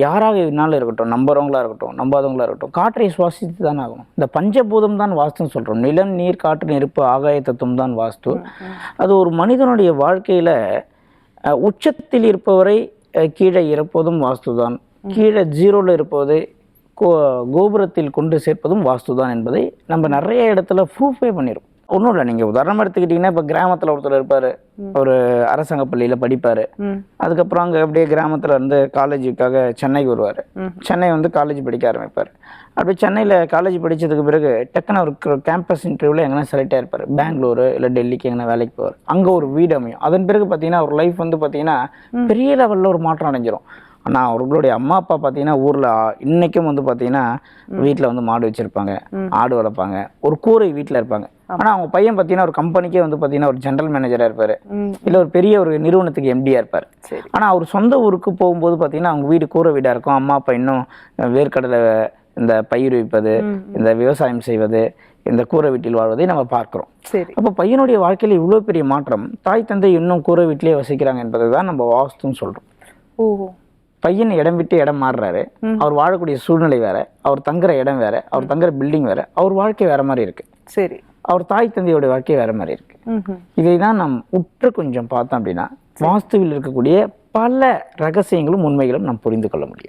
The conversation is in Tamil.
யாராக இருந்தாலும் இருக்கட்டும் நம்புறவங்களா இருக்கட்டும் நம்பாதவங்களா இருக்கட்டும் காற்றை சுவாசித்து தான் ஆகணும். இந்த பஞ்சபூதம் தான் வாஸ்துன்னு சொல்றோம். நிலம் நீர் காற்று நெருப்பு ஆகாய தத்துவம் தான் வாஸ்து. அது ஒரு மனிதனுடைய வாழ்க்கையில உச்சத்தில் இருப்பவரை கீழே இறப்பதும் வாஸ்து தான். கீழே ஜீரோவில் இருப்பது கோ கோபுரத்தில் கொண்டு சேர்ப்பதும் வாஸ்து தான் என்பதை நம்ம நிறைய இடத்துல ப்ரூஃபே பண்ணிடும் ஒன்றும் இல்லை. நீங்கள் உதாரணமாக எடுத்துக்கிட்டிங்கன்னா இப்போ கிராமத்தில் ஒருத்தர் இருப்பார். ஒரு அரசாங்க பள்ளியில் படிப்பார். அதுக்கப்புறம் அங்கே அப்படியே கிராமத்தில் இருந்து காலேஜுக்காக சென்னைக்கு வருவார். சென்னை வந்து காலேஜ் படிக்க ஆரம்பிப்பார். அப்படியே சென்னையில் காலேஜ் படித்ததுக்கு பிறகு டக்குன்னு ஒரு கேம்பஸ் இன்டர்வியூவில் எங்கன்னா செலக்ட் ஆயிருப்பார். பெங்களூரு இல்லை டெல்லிக்கு எங்கன்னா வேலைக்கு போவார். அங்கே ஒரு வீடு அமையும். அதன் பிறகு பார்த்தீங்கன்னா ஒரு லைஃப் வந்து பார்த்தீங்கன்னா பெரிய லெவலில் ஒரு மாற்றம் அடைஞ்சிரும். ஆனால் அவர்களுடைய அம்மா அப்பா பார்த்தீங்கன்னா ஊரில் இன்றைக்கும் வந்து பார்த்தீங்கன்னா வீட்டில் வந்து மாடு வச்சுருப்பாங்க. ஆடு வளர்ப்பாங்க. ஒரு கூரை வீட்டில் இருப்பாங்க. ஆனால் அவங்க பையன் பார்த்தீங்கன்னா ஒரு கம்பெனிக்கே வந்து பார்த்தீங்கன்னா ஒரு ஜென்ரல் மேனேஜராக இருப்பார். இல்லை ஒரு பெரிய ஒரு நிறுவனத்துக்கு எம்டியாக இருப்பார். ஆனால் அவர் சொந்த ஊருக்கு போகும்போது பார்த்தீங்கன்னா அவங்க வீடு கூரை வீடாக இருக்கும். அம்மா அப்பா இன்னும் வேர்க்கடலை இந்த பயிர் வைப்பது இந்த விவசாயம் செய்வது இந்த கூரை வீட்டில் வாழ்வதை நம்ம பார்க்குறோம். சரி. அப்போ பையனுடைய வாழ்க்கையில் இவ்வளோ பெரிய மாற்றம் தாய் தந்தை இன்னும் கூரை வீட்டிலே வசிக்கிறாங்க என்பதை தான் நம்ம வாஸ்துன்னு சொல்கிறோம் ஓஹோ. பையன் இடம் விட்டு இடம் மாறுறாரு. அவர் வாழக்கூடிய சூழ்நிலை வேற அவர் தங்குற இடம் வேற அவர் தங்குற பில்டிங் வேற அவர் வாழ்க்கை வேற மாதிரி இருக்கு. சரி. அவர் தாய் தந்தையோட வாழ்க்கை வேற மாதிரி இருக்கு. இதை தான் நாம் உற்று கொஞ்சம் பார்த்தோம் அப்படின்னா வாஸ்துவில் இருக்கக்கூடிய பல ரகசியங்களும் உண்மைகளும் நாம் புரிந்து கொள்ள முடியும்.